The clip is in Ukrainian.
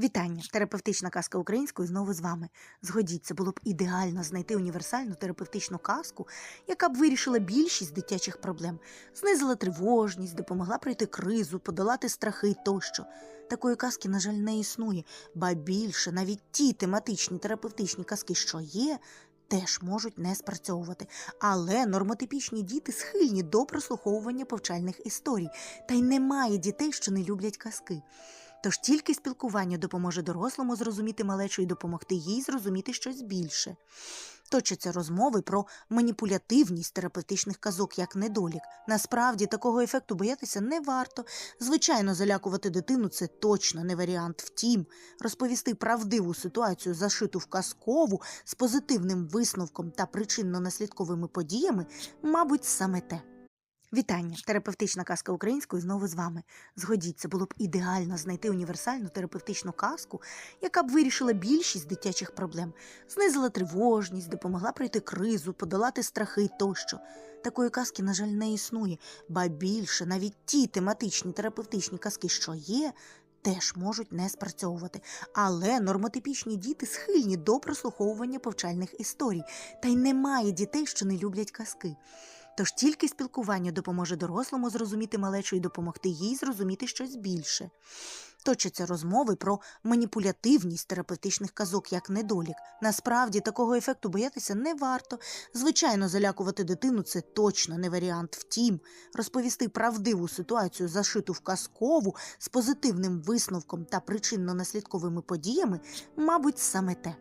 Вітання! Терапевтична казка українською знову з вами. Згодіться, було б ідеально знайти універсальну терапевтичну казку, яка б вирішила більшість дитячих проблем, знизила тривожність, допомогла пройти кризу, подолати страхи тощо. Такої казки, на жаль, не існує, ба більше навіть ті тематичні терапевтичні казки, що є, теж можуть не спрацьовувати. Але нормотипічні діти схильні до прослуховування повчальних історій, та й немає дітей, що не люблять казки. Тож тільки спілкування допоможе дорослому зрозуміти малечу і допомогти їй зрозуміти щось більше. Точаться розмови про маніпулятивність терапевтичних казок як недолік. Насправді такого ефекту боятися не варто. Звичайно, залякувати дитину це точно не варіант. Втім, розповісти правдиву ситуацію, зашиту в казкову з позитивним висновком та причинно-наслідковими подіями, мабуть, саме те. Вітання! Терапевтична казка українською знову з вами. Згодіться, було б ідеально знайти універсальну терапевтичну казку, яка б вирішила більшість дитячих проблем, знизила тривожність, допомогла пройти кризу, подолати страхи тощо. Такої казки, на жаль, не існує, ба більше навіть ті тематичні терапевтичні казки, що є. Теж можуть не спрацьовувати, але нормотипічні діти схильні до прослуховування повчальних історій, та й немає дітей, що не люблять казки. Тож тільки спілкування допоможе дорослому зрозуміти малечу і допомогти їй зрозуміти щось більше. Точаться розмови про маніпулятивність терапевтичних казок як недолік. Насправді такого ефекту боятися не варто. Звичайно, залякувати дитину це точно не варіант. Втім, розповісти правдиву ситуацію, зашиту в казкову з позитивним висновком та причинно-наслідковими подіями, мабуть, саме те.